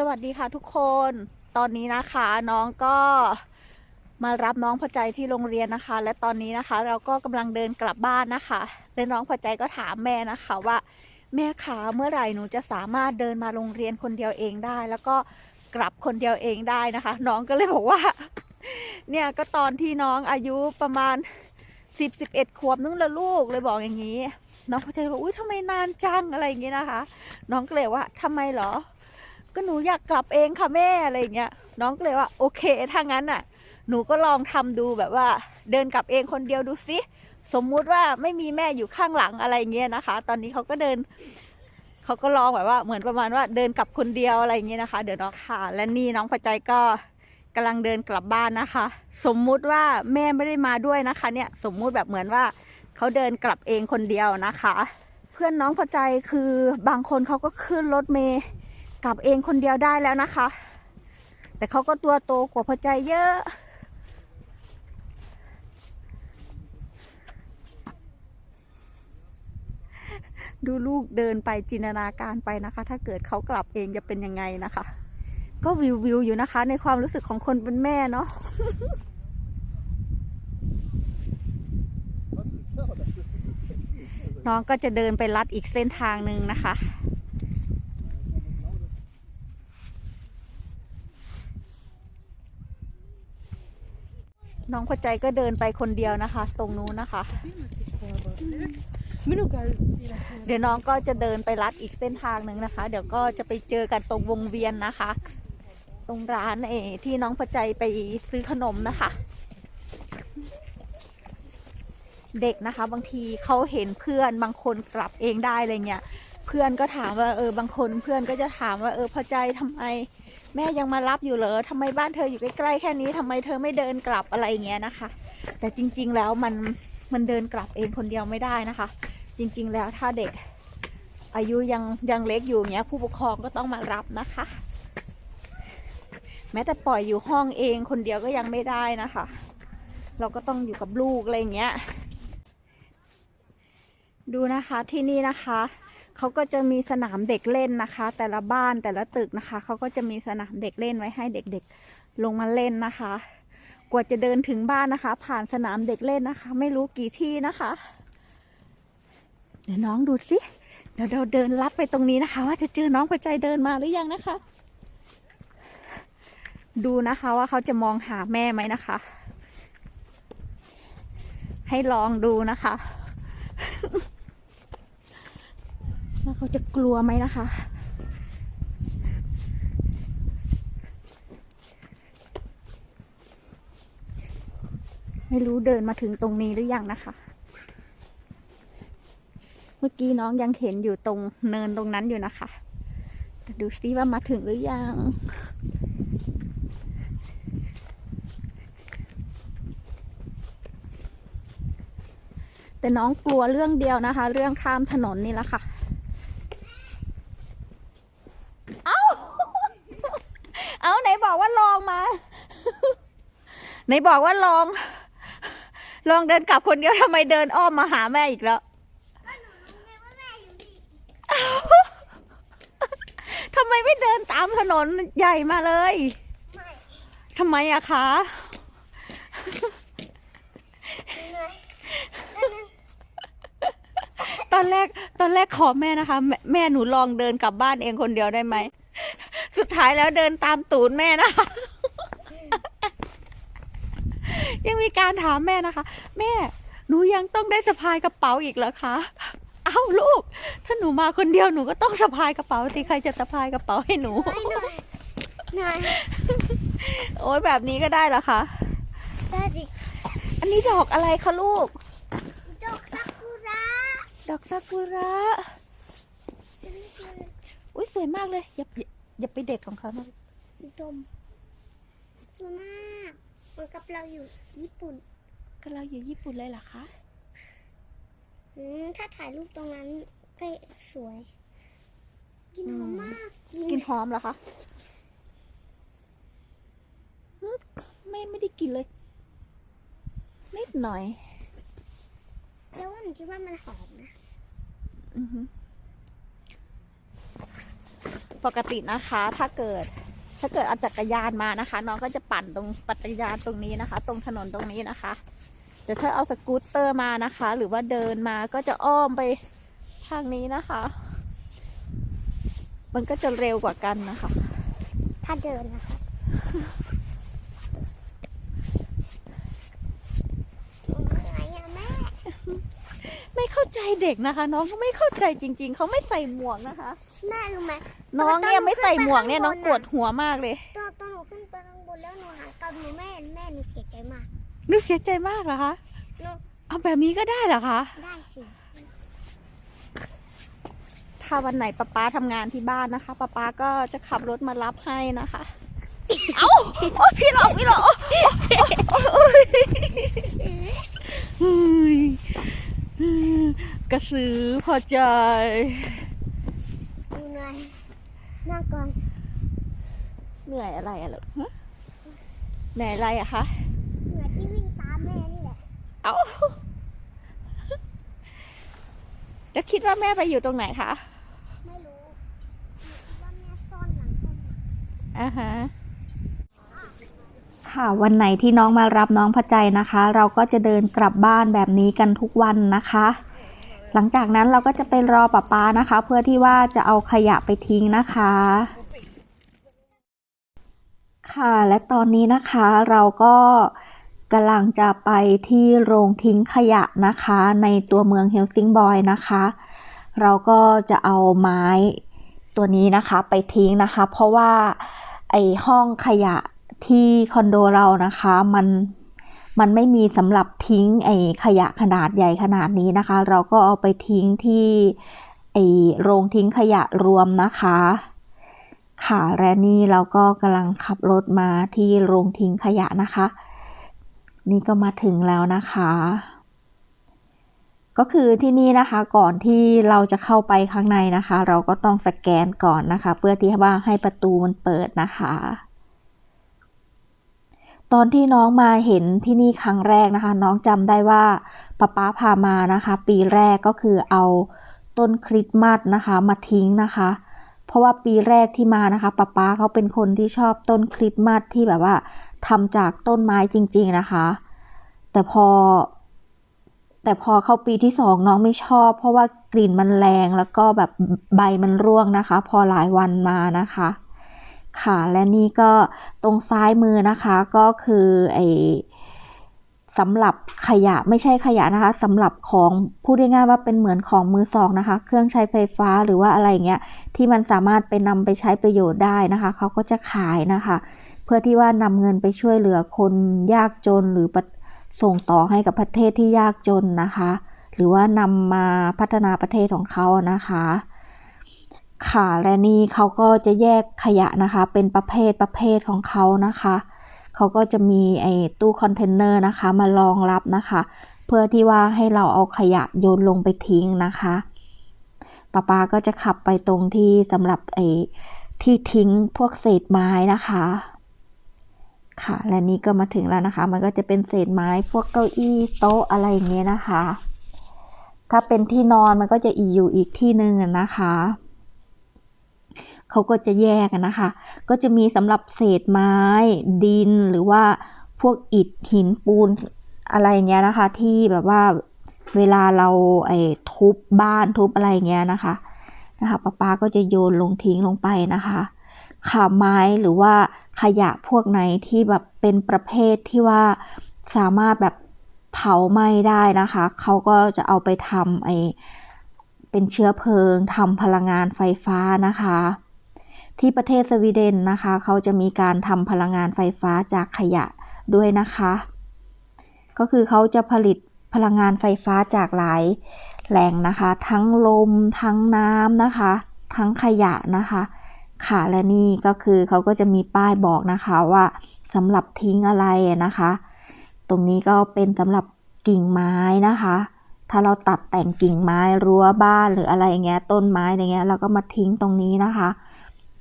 สวัสดีค่ะทุกคน ตอนนี้นะคะน้องก็มารับน้องพอใจที่โรงเรียนนะคะ และตอนนี้นะคะ เราก็กำลังเดินกลับบ้านนะคะและน้องพอใจก็ถามแม่นะคะว่า แม่ขาเมื่อไหร่หนูจะสามารถเดินมาโรงเรียนคนเดียวเองได้ แล้วก็กลับคนเดียวเองได้นะคะ น้องก็เลยบอกว่า เนี่ยก็ตอนที่น้องอายุประมาณสิบสิบเอ็ดขวบนึงละลูกเลยบอกอย่างนี้ น้องพอใจบอกอุ้ยทำไมนานจังอะไรอย่างนี้นะคะ น้องก็เลยว่าทำไมเหรอ ก็หนูอยากกลับเองค่ะแม่อะไรอย่างเงี้ยน้องก็เลยว่าโอเคถ้างั้นน่ะ หนูก็ลองทำดูแบบว่า เดินกลับเองคนเดียวดูสิสมมุติว่าไม่มีแม่อยู่ข้างหลังอะไรอย่างเงี้ยนะคะ ตอนนี้เขาก็เดินเขาก็ลองแบบว่าเหมือนประมาณว่าเดินกลับคนเดียวอะไรอย่างเงี้ยนะคะ เดี๋ยวน้องค่ะ และนี่น้องพอใจก็กำลังเดินกลับบ้านนะคะ สมมุติว่าแม่ไม่ได้มาด้วยนะคะ เนี่ยสมมุติแบบเหมือนว่าเขาเดินกลับเองคนเดียวนะคะ เพื่อนน้องพอใจคือบางคนเขาก็ขึ้นรถเมย์ กลับเองคนเดียวได้แล้วนะคะ แต่เขาก็ตัวโตกว่าพอใจเยอะดูลูกเดินไปจินตนาการไปนะคะ ถ้าเกิดเขากลับเองจะเป็นยังไงนะคะ ก็วิววิวอยู่นะคะ ในความรู้สึกของคนเป็นแม่เนาะน้องก็จะเดินไปลัดอีกเส้นทางหนึ่งนะคะ น้องพอใจก็เดินไปคนเดียวนะคะ ตรงนู้นนะคะ เดี๋ยวน้องก็จะเดินไปลัดอีกเส้นทางหนึ่งนะคะ เดี๋ยวก็จะไปเจอกันตรงวงเวียนนะคะ ตรงร้านเออที่น้องพอใจไปซื้อขนมนะคะ เด็กนะคะ บางทีเขาเห็นเพื่อนบางคนกลับเองได้อะไรเงี้ย เพื่อนก็ถามว่าเออบางคนเพื่อนก็จะถามว่าเออพอใจทำไม แม่ยังมารับอยู่เหรอทำไมบ้านเธออยู่ใกล้ๆแค่นี้ทำไมเธอไม่เดินกลับอะไรเงี้ยนะคะ แต่จริงๆแล้วมันมันเดินกลับเองคนเดียวไม่ได้นะคะ จริงๆแล้วถ้าเด็กอายุยังยังเล็กอยู่เงี้ยผู้ปกครองก็ต้องมารับนะคะ แม้แต่ปล่อยอยู่ห้องเองคนเดียวก็ยังไม่ได้นะคะ เราก็ต้องอยู่กับลูกอะไรเงี้ย ดูนะคะที่นี่นะคะ เขาก็จะมีสนามเด็กเล่นนะคะ แต่ละบ้านแต่ละตึกนะคะ เขาก็จะมีสนามเด็กเล่นไว้ให้เด็กๆ ลงมาเล่นนะคะ กว่าจะเดินถึงบ้านนะคะ ผ่านสนามเด็กเล่นนะคะ ไม่รู้กี่ที่นะคะ เดี๋ยวน้องดูสิเดี๋ยวเราเดินลัดไปตรงนี้นะคะ ว่าจะเจอน้องพอใจเดินมาหรือยังนะคะ ดูนะคะว่าเขาจะมองหาแม่ไหมนะคะ ให้ลองดูนะคะ ว่าเขาจะกลัวไหมนะคะ ไม่รู้เดินมาถึงตรงนี้หรือยังนะคะ เมื่อกี้น้องยังเห็นอยู่ตรงเนินตรงนั้นอยู่นะคะแต่ดูซิว่ามาถึงหรือยังแต่น้องกลัวเรื่องเดียวนะคะ เรื่องข้ามถนนนี่แหละค่ะ เอา เอาไหนบอกว่าลองมา ไหนบอกว่าลอง ลองเดินกลับคนเดียวทำไมเดินอ้อมมาหาแม่อีกแล้วทำไมไม่เดินตามถนนใหญ่มาเลยทำไมอะคะตอนแรกตอนแรกขอแม่นะคะ แม่แม่หนูลองเดินกลับบ้านเองคนเดียวได้ไหม สุดท้ายแล้วเดินตามตูนแม่นะคะ ยังมีการถามแม่นะคะ แม่หนูยังต้องได้สะพายกระเป๋าอีกเหรอคะเอ้าลูก ถ้าหนูมาคนเดียวหนูก็ต้องสะพายกระเป๋าสิใครจะสะพายกระเป๋าให้หนู หน่อยหน่อยโอ้ยแบบนี้ก็ได้เหรอคะ ได้สิอันนี้ดอกอะไรคะลูก ดอกซากุระดอกซากุระ อุ้ยสวยมากเลย อย่าอย่าอย่าไปเด็ดของเขานะ ดมสวยมาก เหมือนกับเราอยู่ญี่ปุ่นก็เราอยู่ญี่ปุ่นเลยเหรอคะอืมถ้าถ่ายรูปตรงนั้นก็สวย กินหอมมากกินกินหอมเหรอคะอืมไม่ไม่ได้กินเลย นิดหน่อยแต่ว่าหนูคิดว่ามันหอมนะอือฮึปปกตินะคะ ถ้าเกิด ถ้าเกิดเอาจักรยานมานะคะ น้องก็จะปั่นตรงปัตยานตรงนี้นะคะ ตรงถนนตรงนี้นะคะแต่ถ้าเอาสกูตเตอร์มานะคะ หรือว่าเดินมาก็จะอ้อมไปทางนี้นะคะ มันก็จะเร็วกว่ากันนะคะ ถ้าเดินนะคะบเหนื่อยอะแม่ ไม่เข้าใจเด็กนะคะ น้องก็ไม่เข้าใจจริง ๆ เขาไม่ใส่หมวกนะคะ แม่รู้ไหมน้องเนี่ยไม่ใส่หมวกเนี่ยตอนหนูน้องปวดหัวมากเลย ตอนตอนหนูขึ้นไปข้างบนแล้วหนูหันกลับหนูแม่แม่หนูเสียใจมากนึกเสียใจมากเหรอคะหนูเอาแบบนี้ก็ได้เหรอคะ ได้สิ ถ้าวันไหนป๊าป๊าทำงานที่บ้านนะคะป๊าป๊าก็จะขับรถมารับให้นะคะ เอ้าโอ๊ยพี่หลอกพี่หลอกโอ๊ยเฮ้ย กระสือพอใจหนูเหนื่อยนั่งก่อนเหนื่อยอะไรอะลูกฮะเหนื่อยอะไรอะคะเหนื่อยที่วิ่งตามแม่นี่แหละ เอ้าแล้วคิดว่าแม่ไปอยู่ตรงไหนคะ ไม่รู้หนูคิดว่าแม่ซ่อนหลังต้นไม้อ่าฮะ ค่ะ วันไหนที่น้องมารับน้องพระใจนะคะ เราก็จะเดินกลับบ้านแบบนี้กันทุกวันนะคะ หลังจากนั้นเราก็จะไปรอป้าป๊านะคะ เพื่อที่ว่าจะเอาขยะไปทิ้งนะคะ ค่ะและตอนนี้นะคะเราก็กำลังจะไปที่โรงทิ้งขยะนะคะ ในตัวเมืองเฮลซิงบอยนะคะ เราก็จะเอาไม้ตัวนี้นะคะไปทิ้งนะคะ เพราะว่าไอห้องขยะ ที่คอนโดเรานะคะมันมันไม่มีสำหรับทิ้งไอขยะขนาดใหญ่ขนาดนี้นะคะ เราก็เอาไปทิ้งที่ไอโรงทิ้งขยะรวมนะคะค่ะและนี่เราก็กำลังขับรถมาที่โรงทิ้งขยะนะคะ นี่ก็มาถึงแล้วนะคะ ก็คือที่นี่นะคะก่อนที่เราจะเข้าไปข้างในนะคะ เราก็ต้องสแกนก่อนนะคะ เพื่อที่ว่าให้ประตูมันเปิดนะคะ ตอนที่น้องมาเห็นที่นี่ครั้งแรกนะคะ น้องจำได้ว่าป๊าป๊าพามานะคะ ปีแรกก็คือเอาต้นคริสต์มาสนะคะ มาทิ้งนะคะ เพราะว่าปีแรกที่มานะคะป๊าป๊าเขาเป็นคนที่ชอบต้นคริสต์มาสที่แบบว่าทำจากต้นไม้จริง ๆนะคะ แต่พอ แต่พอเข้าปีที่สองน้องไม่ชอบ เพราะว่ากลิ่นมันแรงแล้วก็แบบใบมันร่วงนะคะ พอหลายวันมานะคะ ค่ะและนี่ก็ตรงซ้ายมือนะคะก็คือไอสำหรับขยะไม่ใช่ขยะนะคะสำหรับของพูดง่ายๆว่าเป็นเหมือนของมือสองนะคะ เครื่องใช้ไฟฟ้าหรือว่าอะไรเงี้ยที่มันสามารถไปนำไปใช้ประโยชน์ได้นะคะเขาก็จะขายนะคะ เพื่อที่ว่านำเงินไปช่วยเหลือคนยากจนหรือส่งต่อให้กับประเทศที่ยากจนนะคะ หรือว่านำมาพัฒนาประเทศของเขานะคะ ค่ะและนี่เขาก็จะแยกขยะนะคะ เป็นประเภทประเภทของเขานะคะเขาก็จะมีไอ้ตู้คอนเทนเนอร์นะคะมารองรับนะคะ เพื่อที่ว่าให้เราเอาขยะโยนลงไปทิ้งนะคะป้าป้าก็จะขับไปตรงที่สำหรับไอ้ที่ทิ้งพวกเศษไม้นะคะ ค่ะและนี่ก็มาถึงแล้วนะคะ มันก็จะเป็นเศษไม้พวกเก้าอี้โต๊ะอะไรอย่างเงี้ยนะคะ ถ้าเป็นที่นอนมันก็จะอีอยู่อีกที่หนึ่งนะคะ เขาก็จะแยกนะคะ ก็จะมีสำหรับเศษไม้ ดินหรือว่าพวกอิฐหินปูนอะไรเงี้ยนะคะ ที่แบบว่าเวลาเราไอ้ทุบบ้านทุบอะไรเงี้ยนะคะนะคะป้าป้าก็จะโยนลงทิ้งลงไปนะคะขาไม้หรือว่าขยะพวกไหนที่แบบเป็นประเภทที่ว่าสามารถแบบเผาไหม้ได้นะคะ เขาก็จะเอาไปทำไอเป็นเชื้อเพลิงทำพลังงานไฟฟ้านะคะ ที่ประเทศสวีเดนนะคะ เขาจะมีการทำพลังงานไฟฟ้าจากขยะด้วยนะคะ ก็คือเขาจะผลิตพลังงานไฟฟ้าจากหลายแหล่งนะคะ ทั้งลม ทั้งน้ำนะคะ ทั้งขยะนะคะ ค่ะและนี่ก็คือเขาก็จะมีป้ายบอกนะคะว่าสำหรับทิ้งอะไรนะคะ ตรงนี้ก็เป็นสำหรับกิ่งไม้นะคะ ถ้าเราตัดแต่งกิ่งไม้รั้วบ้านหรืออะไรเงี้ยต้นไม้อย่างเงี้ยเราก็มาทิ้งตรงนี้นะคะ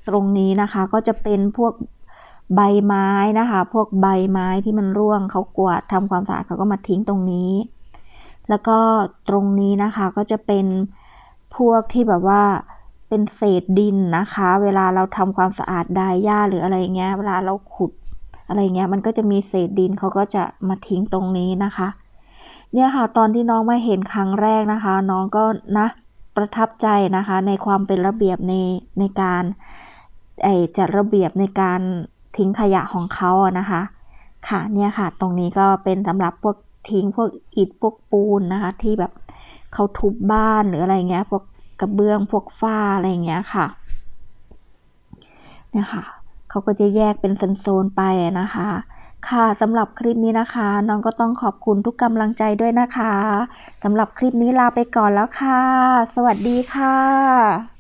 ตรงนี้นะคะก็จะเป็นพวกใบไม้นะคะ พวกใบไม้ที่มันร่วงเขากวาดทำความสะอาดเขาก็มาทิ้งตรงนี้ แล้วก็ตรงนี้นะคะก็จะเป็นพวกที่แบบว่าเป็นเศษดินนะคะ เวลาเราทำความสะอาดดายหญ้าหรืออะไรเงี้ย เวลาเราขุดอะไรเงี้ย มันก็จะมีเศษดินเขาก็จะมาทิ้งตรงนี้นะคะ เนี่ยค่ะตอนที่น้องมาเห็นครั้งแรกนะคะ น้องก็นะประทับใจนะคะในความเป็นระเบียบในในการ ไอจัดระเบียบในการทิ้งขยะของเขาอะนะคะ ค่ะเนี่ยค่ะ ตรงนี้ก็เป็นสำหรับพวกทิ้งพวกอิฐพวกปูนนะคะ ที่แบบเขาทุบบ้านหรืออะไรเงี้ย พวกกระเบื้องพวกฝ้าอะไรเงี้ยค่ะ เนี่ยค่ะเขาก็จะแยกเป็นโซนๆไปนะคะ ค่ะสำหรับคลิปนี้นะคะ น้องก็ต้องขอบคุณทุกกำลังใจด้วยนะคะสำหรับคลิปนี้ลาไปก่อนแล้วค่ะ สวัสดีค่ะ